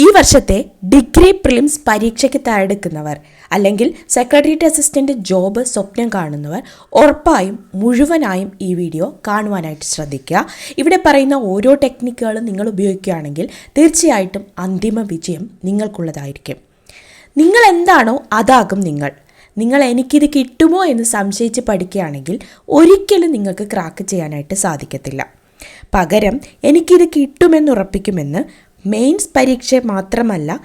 ഈ വർഷത്തെ degree prelims പരീക്ഷയ്ക്ക് തയ്യാറെടുക്കുന്നവർ അല്ലെങ്കിൽ സെക്രട്ടേറിയറ്റ് അസിസ്റ്റന്റ് ജോബ് സ്വപ്നം കാണുന്നവർ ഉറപ്പായും മുഴുവനായും ഈ വീഡിയോ കാണുവാനായിട്ട് ശ്രദ്ധിക്കുക. ഇവിടെ പറയുന്ന ഓരോ ടെക്നിക്കുകളും നിങ്ങൾ ഉപയോഗിക്കുകയാണെങ്കിൽ തീർച്ചയായിട്ടും അന്തിമ വിജയം നിങ്ങൾക്കുള്ളതായിരിക്കും. നിങ്ങൾ എന്താണോ അതാകും നിങ്ങൾ. നിങ്ങൾ എനിക്കിത് കിട്ടുമോ എന്ന് സംശയിച്ച് പഠിക്കുകയാണെങ്കിൽ ഒരിക്കലും നിങ്ങൾക്ക് ക്രാക്ക് ചെയ്യാനായിട്ട് സാധിക്കത്തില്ല. പകരം എനിക്കിത് കിട്ടുമെന്ന് ഉറപ്പിക്കുമെന്ന് മെയിൻസ് പരീക്ഷ മാത്രമല്ല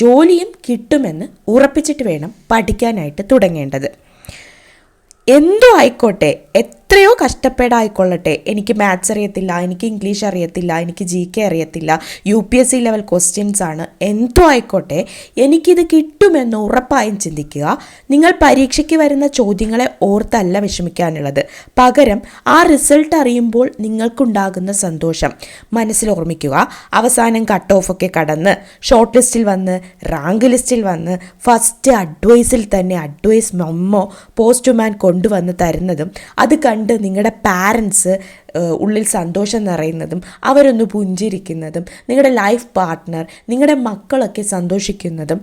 ജോലിയും കിട്ടുമെന്ന് ഉറപ്പിച്ചിട്ട് വേണം പഠിക്കാനായിട്ട് തുടങ്ങേണ്ടത്. എന്തോ ആയിക്കോട്ടെ എത്രയോ കഷ്ടപ്പെടായിക്കൊള്ളട്ടെ. എനിക്ക് മാത്സ് അറിയത്തില്ല എനിക്ക് ഇംഗ്ലീഷ് അറിയത്തില്ല എനിക്ക് ജി കെ അറിയത്തില്ല. U P S C level questions ആണ്. എന്തോ ആയിക്കോട്ടെ എനിക്കിത് കിട്ടുമെന്ന് ഉറപ്പായും ചിന്തിക്കുക. നിങ്ങൾ പരീക്ഷയ്ക്ക് വരുന്ന ചോദ്യങ്ങളെ ഓർത്തല്ല വിഷമിക്കാനുള്ളത്. പകരം ആ റിസൾട്ട് അറിയുമ്പോൾ നിങ്ങൾക്കുണ്ടാകുന്ന സന്തോഷം. മനസ്സിൽ ഓർമ്മിക്കുക അവസാനം കട്ട് ഓഫ് ഒക്കെ കടന്ന് ഷോർട്ട് ലിസ്റ്റിൽ വന്ന് റാങ്ക് ലിസ്റ്റിൽ വന്ന് ഫസ്റ്റ് അഡ്വൈസിൽ തന്നെ അഡ്വൈസ് മെമ്മോ പോസ്റ്റ്മാൻ കൊണ്ടുവന്ന് തരുന്നതും അത് കണ്ട് നിങ്ങളുടെ പാരൻസ് ഉള്ളിൽ സന്തോഷം നിറയുന്നതും അവരൊന്ന് പുഞ്ചിരിക്കുന്നതും നിങ്ങളുടെ ലൈഫ് പാർട്ട്ണർ നിങ്ങളുടെ മക്കളൊക്കെ സന്തോഷിക്കുന്നതും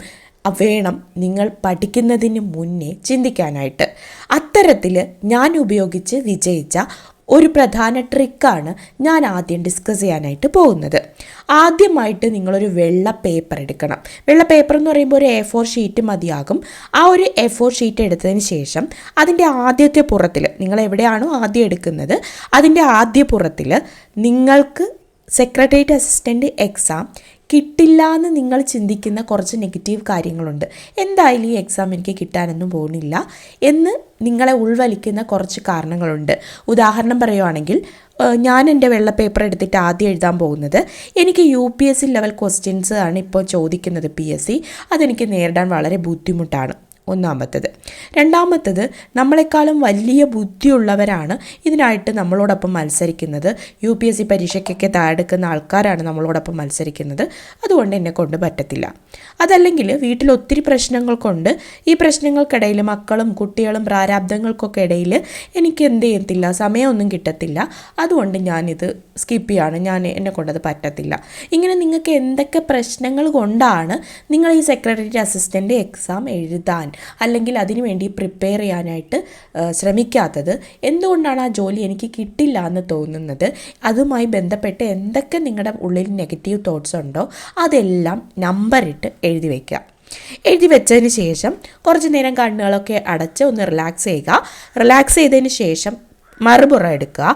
വേണം നിങ്ങൾ പഠിക്കുന്നതിന് മുന്നേ ചിന്തിക്കാനായിട്ട്. അത്തരത്തിൽ ഞാൻ ഉപയോഗിച്ച് വിജയിച്ച ഒരു പ്രധാന ട്രിക്കാണ് ഞാൻ ആദ്യം ഡിസ്കസ് ചെയ്യാനായിട്ട് പോകുന്നത്. ആദ്യമായിട്ട് നിങ്ങളൊരു വെള്ള പേപ്പർ എടുക്കണം. വെള്ള പേപ്പർ എന്ന് പറയുമ്പോൾ ഒരു എ ഫോർ ഷീറ്റ് മതിയാകും. ആ ഒരു എ ഫോർ ഷീറ്റ് എടുത്തതിന് ശേഷം അതിന്റെ ആദ്യത്തെ പുറത്തിൽ നിങ്ങൾ എവിടെയാണോ ആദ്യം എടുക്കുന്നത് അതിന്റെ ആദ്യ പുറത്തിൽ നിങ്ങൾക്ക് സെക്രട്ടേറിയറ്റ് അസിസ്റ്റന്റ് എക്സാം കിട്ടില്ല എന്ന് നിങ്ങൾ ചിന്തിക്കുന്ന കുറച്ച് നെഗറ്റീവ് കാര്യങ്ങളുണ്ട്. എന്തായാലും ഈ എക്സാം എനിക്ക് കിട്ടാനൊന്നും പോകുന്നില്ല എന്ന് നിങ്ങളെ ഉൾവലിക്കുന്ന കുറച്ച് കാരണങ്ങളുണ്ട്. ഉദാഹരണം പറയുവാണെങ്കിൽ ഞാൻ എന്റെ വെള്ള പേപ്പർ എടുത്തിട്ട് ആദ്യം എഴുതാൻ പോകുന്നത് എനിക്ക് U P S C level questions ആണ് ഇപ്പോൾ ചോദിക്കുന്നത് പി എസ് സി അതെനിക്ക് നേരിടാൻ വളരെ ബുദ്ധിമുട്ടാണ്. ഒന്നാമത്തത്. രണ്ടാമത്തത് നമ്മളെക്കാളും വലിയ ബുദ്ധിയുള്ളവരാണ് ഇതിനായിട്ട് നമ്മളോടൊപ്പം മത്സരിക്കുന്നത്. യു പി എസ് സി പരീക്ഷയ്ക്കൊക്കെ താഴെടുക്കുന്ന ആൾക്കാരാണ് നമ്മളോടൊപ്പം മത്സരിക്കുന്നത്. അതുകൊണ്ട് എന്നെ കൊണ്ട് പറ്റത്തില്ല. അതല്ലെങ്കിൽ വീട്ടിൽ ഒത്തിരി പ്രശ്നങ്ങൾ കൊണ്ട് ഈ പ്രശ്നങ്ങൾക്കിടയിൽ മക്കളും കുട്ടികളും പ്രാരാബ്ദങ്ങൾക്കൊക്കെ ഇടയിൽ എനിക്ക് എന്ത് ചെയ്യത്തില്ല സമയമൊന്നും കിട്ടത്തില്ല. അതുകൊണ്ട് ഞാനിത് സ്കിപ്പ് ചെയ്യാണ്. ഞാൻ എന്നെ കൊണ്ടത് പറ്റത്തില്ല. ഇങ്ങനെ നിങ്ങൾക്ക് എന്തൊക്കെ പ്രശ്നങ്ങൾ കൊണ്ടാണ് നിങ്ങൾ ഈ സെക്രട്ടറി അസിസ്റ്റന്റ് എക്സാം എഴുതാൻ അല്ലെങ്കിൽ അതിനുവേണ്ടി പ്രിപ്പയർ ചെയ്യാനായിട്ട് ശ്രമിക്കാത്തത്. എന്തുകൊണ്ടാണ് ആ ജോലി എനിക്ക് കിട്ടില്ല എന്ന് തോന്നുന്നത്? അതുമായി ബന്ധപ്പെട്ട് എന്തൊക്കെ നിങ്ങളുടെ ഉള്ളിൽ നെഗറ്റീവ് തോട്ട്സ് ഉണ്ടോ? അതെല്ലാം നമ്പറിട്ട് എഴുതി വയ്ക്കുക എഴുതി വെച്ചതിന് ശേഷം കുറച്ച് നേരം കണ്ണുകളൊക്കെ അടച്ച് ഒന്ന് റിലാക്സ് ചെയ്യുക. റിലാക്സ് ചെയ്തതിന് ശേഷം മറുപുറം എടുക്കുക.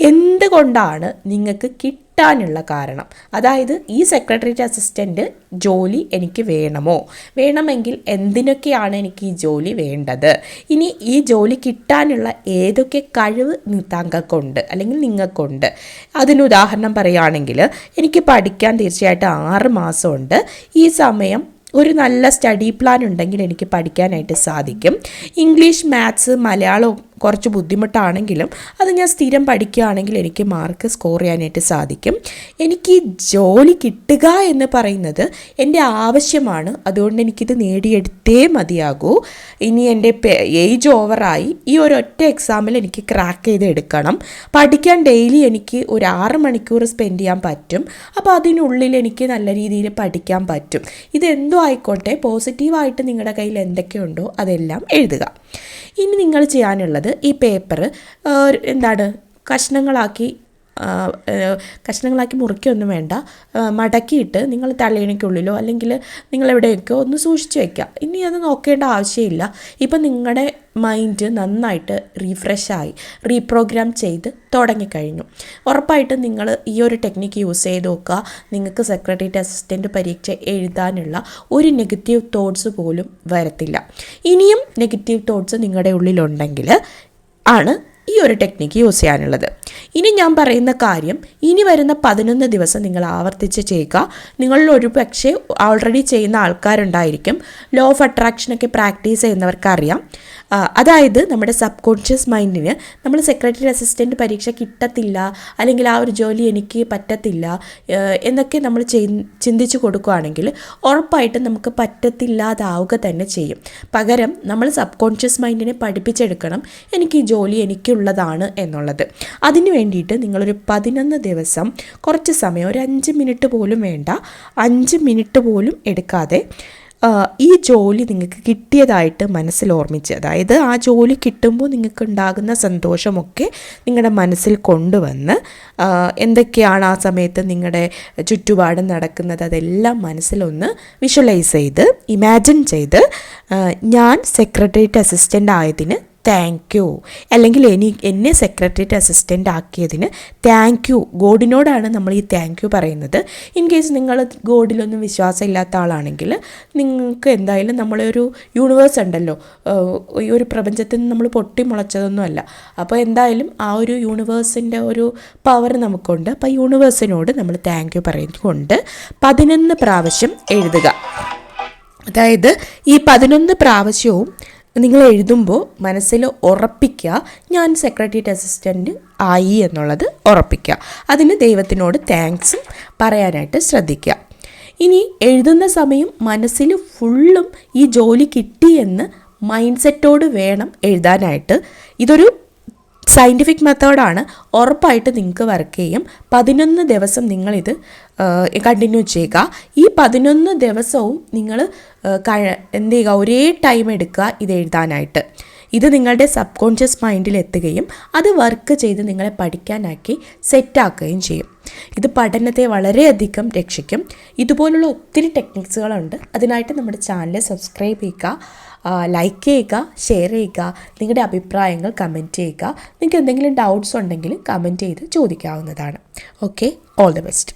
എന്തുകൊണ്ടാണ് നിങ്ങൾക്ക് കിട്ടാനുള്ള കാരണം. അതായത് ഈ സെക്രട്ടറിയേറ്റ് അസിസ്റ്റന്റ് ജോലി എനിക്ക് വേണമോ? വേണമെങ്കിൽ എന്തിനൊക്കെയാണ് എനിക്ക് ഈ ജോലി വേണ്ടത്? ഇനി ഈ ജോലി കിട്ടാനുള്ള ഏതൊക്കെ കഴിവ് താങ്കൾക്കുണ്ട്? അല്ലെങ്കിൽ നിങ്ങൾക്കുണ്ട്? അതിന് ഉദാഹരണം പറയുകയാണെങ്കിൽ എനിക്ക് പഠിക്കാൻ തീർച്ചയായിട്ടും ആറ് മാസമുണ്ട്. ഈ സമയം ഒരു നല്ല സ്റ്റഡി പ്ലാൻ ഉണ്ടെങ്കിൽ എനിക്ക് പഠിക്കാനായിട്ട് സാധിക്കും. ഇംഗ്ലീഷ് മാത്സ് മലയാളം കുറച്ച് ബുദ്ധിമുട്ടാണെങ്കിലും അത് ഞാൻ സ്ഥിരം പഠിക്കുകയാണെങ്കിൽ എനിക്ക് മാർക്ക് സ്കോർ ചെയ്യാനായിട്ട് സാധിക്കും. എനിക്ക് ജോലി കിട്ടുക എന്ന് പറയുന്നത് എന്റെ ആവശ്യമാണ്. അതുകൊണ്ട് എനിക്കിത് നേടിയെടുത്തേ മതിയാകൂ. ഇനി എന്റെ ഏജ് ഓവറായി ഈ ഒരു ഒറ്റ എക്സാമിൽ എനിക്ക് ക്രാക്ക് ചെയ്ത് എടുക്കണം. പഠിക്കാൻ ഡെയിലി എനിക്ക് ഒരു ആറ് മണിക്കൂർ സ്പെൻഡ് ചെയ്യാൻ പറ്റും. അപ്പോൾ അതിനുള്ളിൽ എനിക്ക് നല്ല രീതിയിൽ പഠിക്കാൻ പറ്റും. ഇതെന്തോ ആയിക്കോട്ടെ പോസിറ്റീവായിട്ട് നിങ്ങളുടെ കയ്യിൽ എന്തൊക്കെയുണ്ടോ അതെല്ലാം എഴുതുക. ഇനി നിങ്ങൾ ചെയ്യാനുള്ളത് ഈ പേപ്പർ എന്താണ് കഷ്ണങ്ങളാക്കി കഷ്ണങ്ങളാക്കി മുറിക്കൊന്നും വേണ്ട. മടക്കിയിട്ട് നിങ്ങൾ തലയിണയ്ക്കുള്ളിലോ അല്ലെങ്കിൽ നിങ്ങൾ ഒന്ന് സൂക്ഷിച്ച് വെക്കുക. ഇനി അത് നോക്കേണ്ട ആവശ്യമില്ല. ഇപ്പം നിങ്ങളുടെ മൈൻഡ് നന്നായിട്ട് റീഫ്രഷായി റീപ്രോഗ്രാം ചെയ്ത് തുടങ്ങിക്കഴിഞ്ഞു. ഉറപ്പായിട്ടും നിങ്ങൾ ഈ ഒരു ടെക്നിക്ക് യൂസ് ചെയ്ത് നോക്കുക. നിങ്ങൾക്ക് സെക്രട്ടേറിയറ്റ് അസിസ്റ്റന്റ് പരീക്ഷ എഴുതാനുള്ള ഒരു നെഗറ്റീവ് തോട്ട്സ് പോലും വരത്തില്ല. ഇനിയും നെഗറ്റീവ് തോട്ട്സ് നിങ്ങളുടെ ഉള്ളിലുണ്ടെങ്കിൽ ആണ് ഈ ഒരു ടെക്നിക്ക് യൂസ് ചെയ്യാനുള്ളത്. ഇനി ഞാൻ പറയുന്ന കാര്യം ഇനി വരുന്ന പതിനൊന്ന് ദിവസം നിങ്ങൾ ആവർത്തിച്ച് ചെയ്യുക. നിങ്ങളിൽ ഒരു പക്ഷേ ഓൾറെഡി ചെയ്യുന്ന ആൾക്കാരുണ്ടായിരിക്കും. ലോ ഓഫ് അട്രാക്ഷനൊക്കെ പ്രാക്ടീസ് ചെയ്യുന്നവർക്ക് അറിയാം ആ, അതായത് നമ്മുടെ സബ് കോൺഷ്യസ് മൈൻഡിന് നമ്മൾ സെക്രട്ടറി അസിസ്റ്റന്റ് പരീക്ഷ കിട്ടത്തില്ല അല്ലെങ്കിൽ ആ ഒരു ജോലി എനിക്ക് പറ്റത്തില്ല എന്നൊക്കെ നമ്മൾ ചിന്തിച്ചു കൊടുക്കുകയാണെങ്കിൽ ഉറപ്പായിട്ടും നമുക്ക് പറ്റത്തില്ലാതാവുക തന്നെ ചെയ്യും. പകരം നമ്മൾ സബ് കോൺഷ്യസ് മൈൻഡിനെ പഠിപ്പിച്ചെടുക്കണം എനിക്ക് ഈ ജോലി എനിക്കുള്ളതാണ് എന്നുള്ളത്. അതിന് വേണ്ടിയിട്ട് നിങ്ങളൊരു പതിനൊന്ന് ദിവസം കുറച്ച് സമയം ഒരു അഞ്ച് മിനിറ്റ് പോലും വേണ്ട അഞ്ച് മിനിറ്റ് പോലും എടുക്കാതെ ഈ ജോലി നിങ്ങൾക്ക് കിട്ടിയതായിട്ട് മനസ്സിൽ ഓർമ്മിച്ച് അതായത് ആ ജോലി കിട്ടുമ്പോൾ നിങ്ങൾക്ക് ഉണ്ടാകുന്ന സന്തോഷമൊക്കെ നിങ്ങളുടെ മനസ്സിൽ കൊണ്ടുവന്ന് എന്തൊക്കെയാണ് ആ സമയത്ത് നിങ്ങളുടെ ചുറ്റുപാടും നടക്കുന്നത് അതെല്ലാം മനസ്സിലൊന്ന് വിഷ്വലൈസ് ചെയ്ത് ഇമാജിൻ ചെയ്ത് ഞാൻ സെക്രട്ടേറിയറ്റ് അസിസ്റ്റന്റ് ആയതിന് താങ്ക് യു അല്ലെങ്കിൽ എനി എന്നെ സെക്രട്ടറിയേറ്റ് അസിസ്റ്റന്റ് ആക്കിയതിന് താങ്ക് യു ഗോഡിനോടാണ് നമ്മൾ ഈ താങ്ക് യു പറയുന്നത്. ഇൻ കേസ് നിങ്ങൾ ഗോഡിലൊന്നും വിശ്വാസം ഇല്ലാത്ത ആളാണെങ്കിൽ നിങ്ങൾക്ക് എന്തായാലും നമ്മളൊരു യൂണിവേഴ്സ് ഉണ്ടല്ലോ. ഈ ഒരു പ്രപഞ്ചത്തിൽ നിന്ന് നമ്മൾ പൊട്ടി മുളച്ചതൊന്നുമല്ല അപ്പോൾ എന്തായാലും ആ ഒരു യൂണിവേഴ്സിന്റെ ഒരു പവർ നമുക്കുണ്ട്. അപ്പോൾ യൂണിവേഴ്സിനോട് നമ്മൾ താങ്ക് യു പറയുന്നുകൊണ്ട് പതിനൊന്ന് പ്രാവശ്യം എഴുതുക. അതായത് ഈ പതിനൊന്ന് പ്രാവശ്യവും നിങ്ങൾ എഴുതുമ്പോൾ മനസ്സിൽ ഉറപ്പിക്കുക ഞാൻ സെക്രട്ടേറിയറ്റ് അസിസ്റ്റന്റ് ആയി എന്നുള്ളത് ഉറപ്പിക്കുക അതിന് ദൈവത്തിനോട് താങ്ക്സും പറയാനായിട്ട് ശ്രദ്ധിക്കുക ഇനി എഴുതുന്ന സമയം മനസ്സിൽ ഫുള്ളും ഈ ജോലി കിട്ടിയെന്ന് മൈൻഡ് സെറ്റോട് വേണം എഴുതാനായിട്ട്. ഇതൊരു സയന്റിഫിക് മെത്തേഡാണ് ഉറപ്പായിട്ട് നിങ്ങൾക്ക് വർക്ക് ചെയ്യും. പതിനൊന്ന് ദിവസം നിങ്ങളിത് കണ്ടിന്യൂ ചെയ്യുക. ഈ പതിനൊന്ന് ദിവസവും നിങ്ങൾ എന്ത് ചെയ്യുക? ഒരേ ടൈം എടുക്കുക ഇത് എഴുതാനായിട്ട്. ഇത് നിങ്ങളുടെ സബ് കോൺഷ്യസ് മൈൻഡിൽ എത്തുകയും അത് വർക്ക് ചെയ്ത് നിങ്ങളെ പഠിക്കാനാക്കി സെറ്റാക്കുകയും ചെയ്യും. ഇത് പഠനത്തെ വളരെയധികം രക്ഷിക്കും. ഇതുപോലുള്ള ഒത്തിരി ടെക്നിക്സുകളുണ്ട് അതിനായിട്ട് നമ്മുടെ ചാനൽ സബ്സ്ക്രൈബ് ചെയ്യുക ലൈക്ക് ചെയ്യുക ഷെയർ ചെയ്യുക നിങ്ങളുടെ അഭിപ്രായങ്ങൾ കമന്റ് ചെയ്യുക. നിങ്ങൾക്ക് എന്തെങ്കിലും ഡൗട്ട്സ് ഉണ്ടെങ്കിൽ കമന്റ് ചെയ്ത് ചോദിക്കാവുന്നതാണ്. Okay all the best